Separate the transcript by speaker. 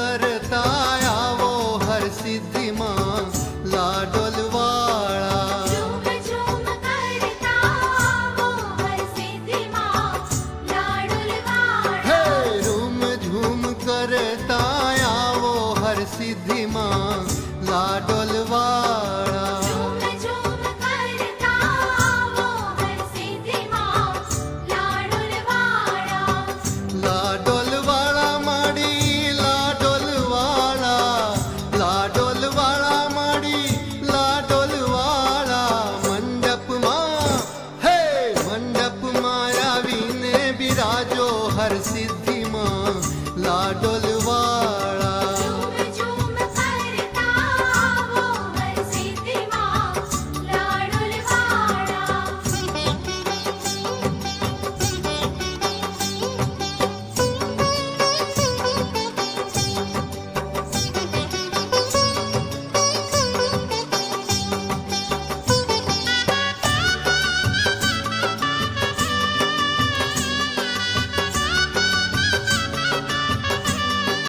Speaker 1: કરતા આવો હર સિદ્ધિમાં લાડોલ બિરાજો હર સિદ્ધિમાં લાડો